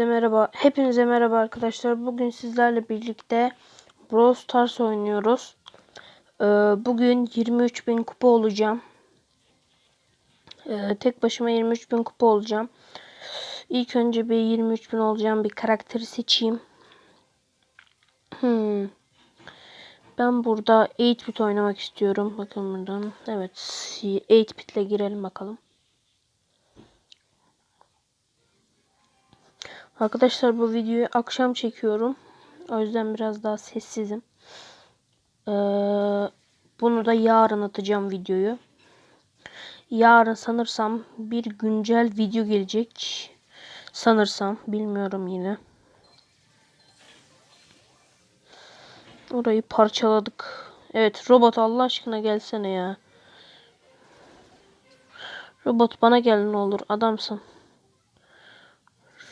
Hepinize merhaba. Hepinize merhaba arkadaşlar. Bugün sizlerle birlikte Brawl Stars oynuyoruz. Ee, bugün 23.000 kupa olacağım. Ee, tek başıma 23.000 kupa olacağım. İlk önce bir 23.000 olacağım bir karakteri seçeyim. Hmm. Ben burada 8-bit oynamak istiyorum. Bakın buradan. Evet. 8-bit ile girelim bakalım. Arkadaşlar bu videoyu akşam çekiyorum. O yüzden biraz daha sessizim. Ee, bunu da yarın atacağım videoyu. Yarın sanırsam bir güncel video gelecek. Sanırsam bilmiyorum yine. Orayı parçaladık. Evet robot Allah aşkına gelsene ya. Robot bana gel ne olur adamsın.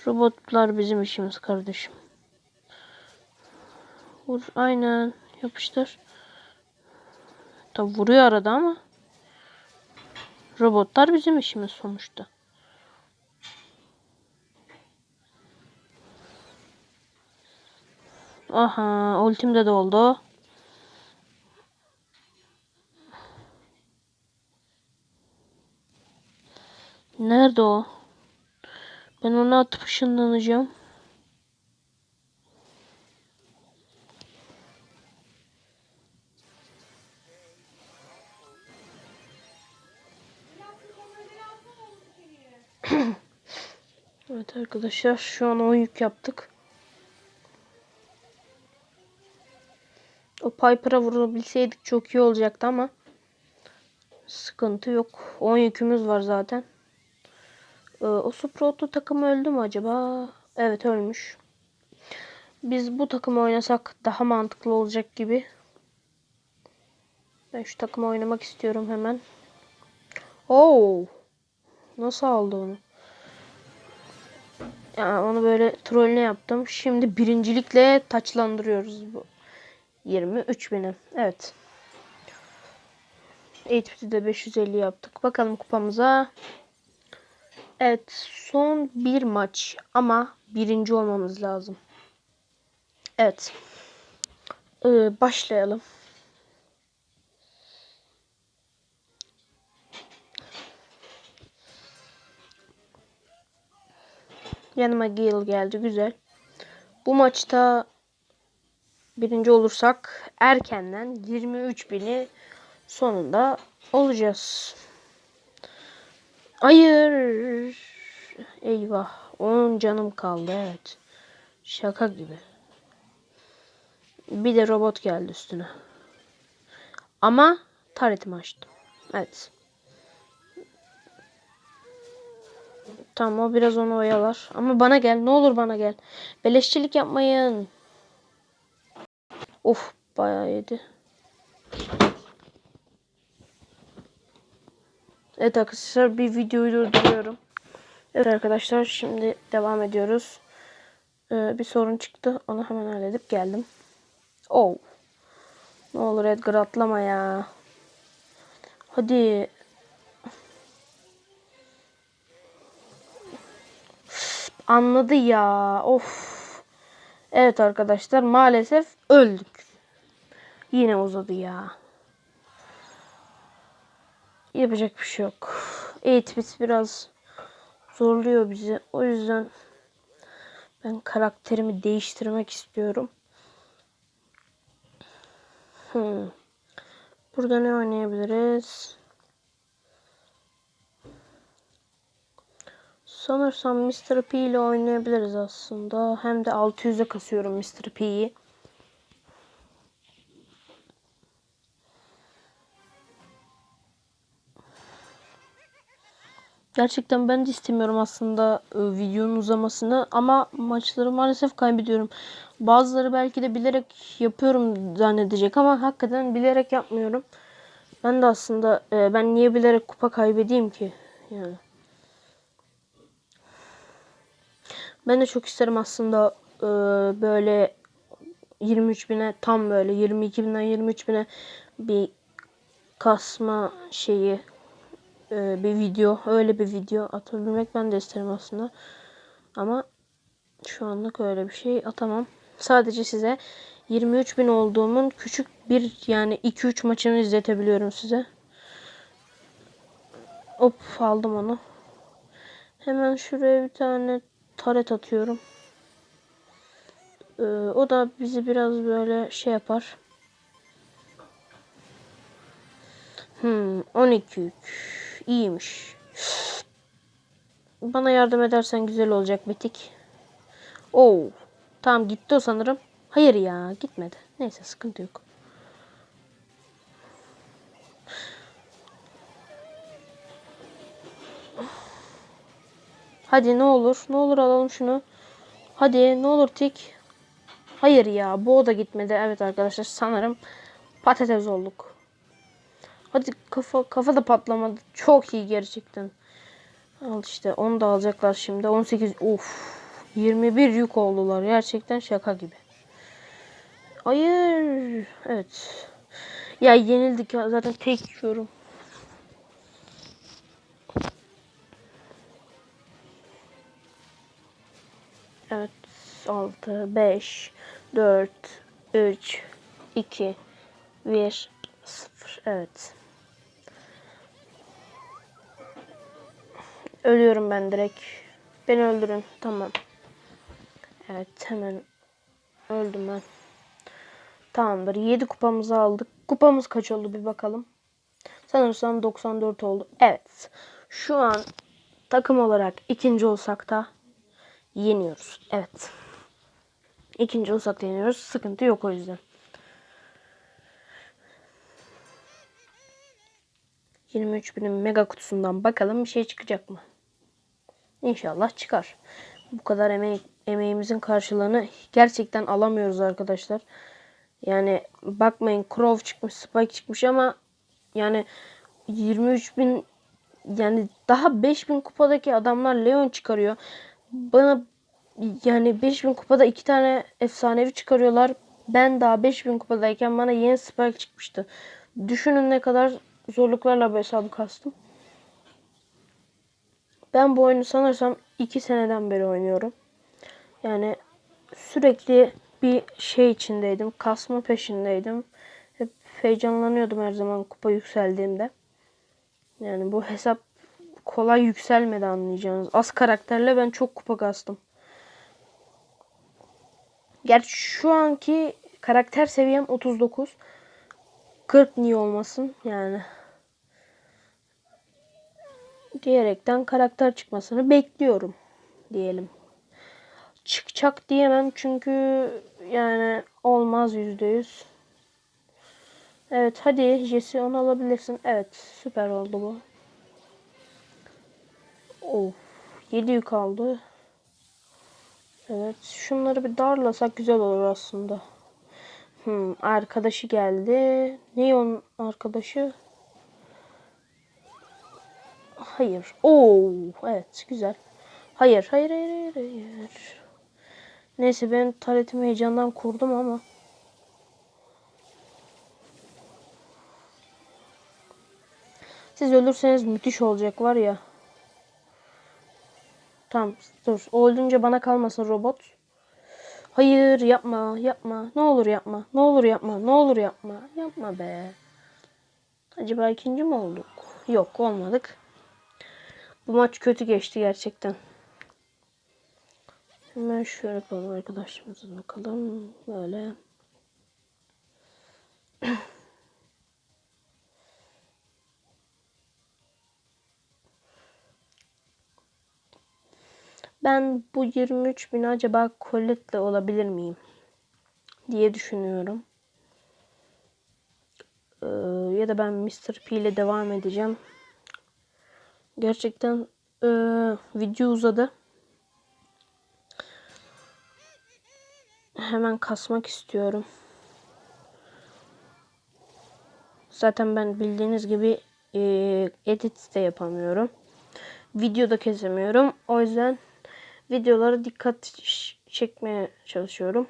Robotlar bizim işimiz kardeşim. Vur aynen yapıştır. Tabi vuruyor arada ama. Robotlar bizim işimiz sonuçta. Aha ultim de doldu. Nerede o? Ben onu atıp ışınlanacağım. evet arkadaşlar şu an 10 yük yaptık. O Piper'a vurabilseydik çok iyi olacaktı ama sıkıntı yok. 10 yükümüz var zaten. Ee, o Sprout'lu takım öldü mü acaba? Evet ölmüş. Biz bu takımı oynasak daha mantıklı olacak gibi. Ben şu takımı oynamak istiyorum hemen. Oo! Nasıl aldı onu? Yani onu böyle trollüne yaptım. Şimdi birincilikle taçlandırıyoruz bu. 23 bini. Evet. 8 de 550 yaptık. Bakalım kupamıza. Evet son bir maç ama birinci olmamız lazım. Evet. Ee, başlayalım. Yanıma Gale geldi. Güzel. Bu maçta birinci olursak erkenden 23 bini sonunda olacağız. Hayır. Eyvah. 10 canım kaldı evet. Şaka gibi. Bir de robot geldi üstüne. Ama taretimi açtım. Evet. Tamam o biraz onu oyalar. Ama bana gel. Ne olur bana gel. Beleşçilik yapmayın. Of bayağı yedi. Evet arkadaşlar bir videoyu durduruyorum. Evet arkadaşlar şimdi devam ediyoruz. Ee, bir sorun çıktı. Onu hemen halledip geldim. Oh. Ne olur Edgar atlama ya. Hadi. Anladı ya. Of. Evet arkadaşlar maalesef öldük. Yine uzadı ya. Yapacak bir şey yok. Eğitbit biraz zorluyor bizi. O yüzden ben karakterimi değiştirmek istiyorum. Hmm. Burada ne oynayabiliriz? Sanırsam Mr. P ile oynayabiliriz aslında. Hem de 600'e kasıyorum Mr. P'yi. Gerçekten ben de istemiyorum aslında e, videonun uzamasını ama maçları maalesef kaybediyorum. Bazıları belki de bilerek yapıyorum zannedecek ama hakikaten bilerek yapmıyorum. Ben de aslında e, ben niye bilerek kupa kaybedeyim ki? Yani. Ben de çok isterim aslında e, böyle 23 bine tam böyle 22 binden 23 bine bir kasma şeyi e, bir video öyle bir video atabilmek ben de isterim aslında ama Şu anlık öyle bir şey atamam. Sadece size 23 bin olduğumun küçük bir yani 2-3 maçını izletebiliyorum size. Hop aldım onu. Hemen şuraya bir tane taret atıyorum. Ee, o da bizi biraz böyle şey yapar. Hmm, 12 yük. İyiymiş. Bana yardım edersen güzel olacak Betik. Oo. Tamam gitti o sanırım. Hayır ya gitmedi. Neyse sıkıntı yok. Hadi ne olur. Ne olur alalım şunu. Hadi ne olur tik. Hayır ya bu o da gitmedi. Evet arkadaşlar sanırım patates olduk. Hadi kafa kafa da patlamadı. Çok iyi gerçekten. Al işte onu da alacaklar şimdi. 18 of 21 yük oldular. Gerçekten şaka gibi. Hayır. Evet. Ya yenildik zaten tek yiyorum. Evet. 6, 5, 4, 3, 2, 1, 0. Evet. Ölüyorum ben direkt. Beni öldürün. Tamam. Evet hemen öldüm ben. Tamamdır. 7 kupamızı aldık. Kupamız kaç oldu bir bakalım. Sanırsam 94 oldu. Evet. Şu an takım olarak ikinci olsak da yeniyoruz. Evet. İkinci olsak da yeniyoruz. Sıkıntı yok o yüzden. 23 binin mega kutusundan bakalım bir şey çıkacak mı? İnşallah çıkar. Bu kadar emeği, emeğimizin karşılığını gerçekten alamıyoruz arkadaşlar. Yani bakmayın Crow çıkmış, Spike çıkmış ama yani 23 bin yani daha 5000 kupadaki adamlar Leon çıkarıyor. Bana yani 5000 kupada iki tane efsanevi çıkarıyorlar. Ben daha 5000 kupadayken bana yeni Spike çıkmıştı. Düşünün ne kadar zorluklarla bu hesabı kastım. Ben bu oyunu sanırsam 2 seneden beri oynuyorum. Yani sürekli bir şey içindeydim. Kasma peşindeydim. Hep heyecanlanıyordum her zaman kupa yükseldiğimde. Yani bu hesap kolay yükselmedi anlayacağınız. Az karakterle ben çok kupa kastım. Gerçi şu anki karakter seviyem 39. 40 niye olmasın yani. Diyerekten karakter çıkmasını bekliyorum diyelim. Çıkacak diyemem çünkü yani olmaz yüzde yüz. Evet hadi Jesse onu alabilirsin. Evet süper oldu bu. Of 7 yük aldı. Evet şunları bir darlasak güzel olur aslında. Hmm, arkadaşı geldi. Ne onun arkadaşı? Hayır. Oo, evet güzel. Hayır, hayır, hayır, hayır, hayır. Neyse ben taretimi heyecandan kurdum ama. Siz ölürseniz müthiş olacak var ya. Tamam dur. O öldünce bana kalmasın robot. Hayır yapma yapma. Ne olur yapma. Ne olur yapma. Ne olur yapma. Yapma be. Acaba ikinci mi olduk? Yok olmadık. Bu maç kötü geçti gerçekten. Hemen şöyle yapalım arkadaşımıza bakalım. Böyle. Ben bu 23 bin acaba Colette'le olabilir miyim? Diye düşünüyorum. Ee, ya da ben Mr. P ile devam edeceğim. Gerçekten e, video uzadı. Hemen kasmak istiyorum. Zaten ben bildiğiniz gibi e, edit de yapamıyorum. Video da kesemiyorum. O yüzden videolara dikkat çekmeye çalışıyorum.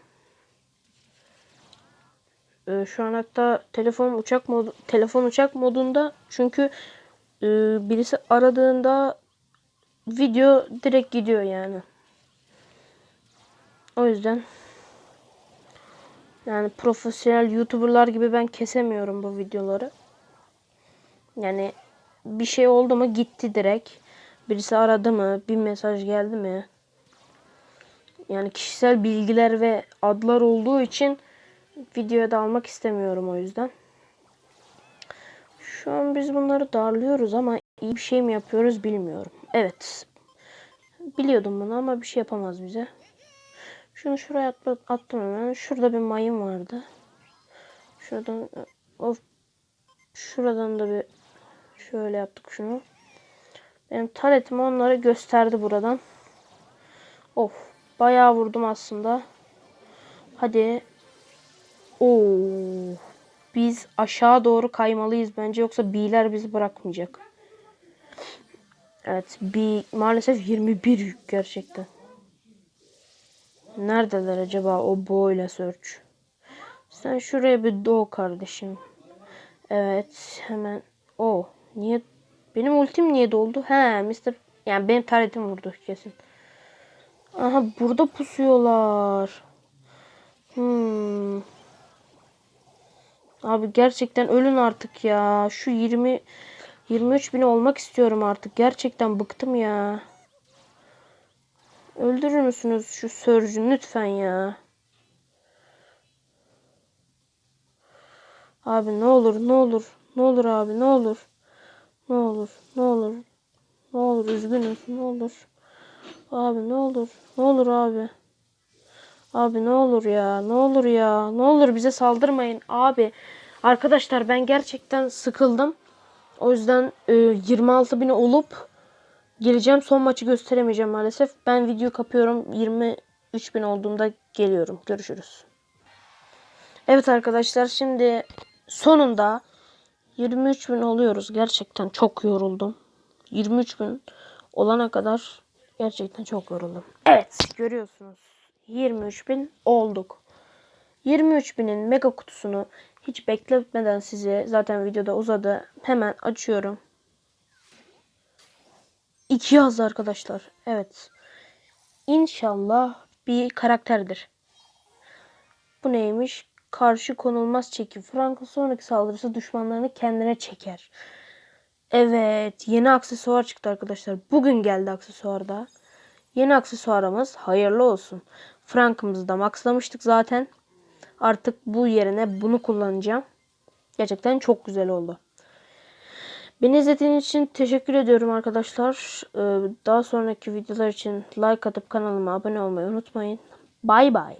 Ee, şu an hatta telefon uçak modu telefon uçak modunda çünkü e, birisi aradığında video direkt gidiyor yani. O yüzden yani profesyonel YouTuber'lar gibi ben kesemiyorum bu videoları. Yani bir şey oldu mu gitti direkt. Birisi aradı mı? Bir mesaj geldi mi? Yani kişisel bilgiler ve adlar olduğu için videoya da almak istemiyorum o yüzden. Şu an biz bunları darlıyoruz ama iyi bir şey mi yapıyoruz bilmiyorum. Evet. Biliyordum bunu ama bir şey yapamaz bize. Şunu şuraya attım hemen. Şurada bir mayın vardı. Şuradan of şuradan da bir şöyle yaptık şunu. Benim taretim onları gösterdi buradan. Of bayağı vurdum aslında. Hadi. Oo. Biz aşağı doğru kaymalıyız bence yoksa B'ler bizi bırakmayacak. Evet B maalesef 21 yük gerçekten. Neredeler acaba o boyla search? Sen şuraya bir doğ kardeşim. Evet hemen. O niye benim ultim niye doldu? He Mr. Yani benim taretim vurdu kesin. Aha burada pusuyorlar. Hmm. Abi gerçekten ölün artık ya. Şu 20 23 bin olmak istiyorum artık. Gerçekten bıktım ya. Öldürür müsünüz şu sörcü lütfen ya. Abi ne olur ne olur. Ne olur abi ne olur. Ne olur ne olur. Ne olur üzgünüz ne olur. Abi ne olur. Ne olur abi. Abi ne olur ya. Ne olur ya. Ne olur bize saldırmayın abi. Arkadaşlar ben gerçekten sıkıldım. O yüzden e, 26 bin olup geleceğim. Son maçı gösteremeyeceğim maalesef. Ben video kapıyorum. 23 bin olduğumda geliyorum. Görüşürüz. Evet arkadaşlar şimdi sonunda 23 bin oluyoruz. Gerçekten çok yoruldum. 23 bin olana kadar gerçekten çok yoruldum. Evet görüyorsunuz. 23 bin olduk. 23 binin mega kutusunu hiç bekletmeden size zaten videoda uzadı. Hemen açıyorum. 2 yazdı arkadaşlar. Evet. İnşallah bir karakterdir. Bu neymiş? Karşı konulmaz çeki. Frank'ın sonraki saldırısı düşmanlarını kendine çeker. Evet. Yeni aksesuar çıktı arkadaşlar. Bugün geldi aksesuar da. Yeni aksesuarımız hayırlı olsun. Frank'ımızı da maxlamıştık zaten. Artık bu yerine bunu kullanacağım. Gerçekten çok güzel oldu. Beni izlediğiniz için teşekkür ediyorum arkadaşlar. Ee, Daha sonraki videolar için like atıp kanalıma abone olmayı unutmayın. Bay bay.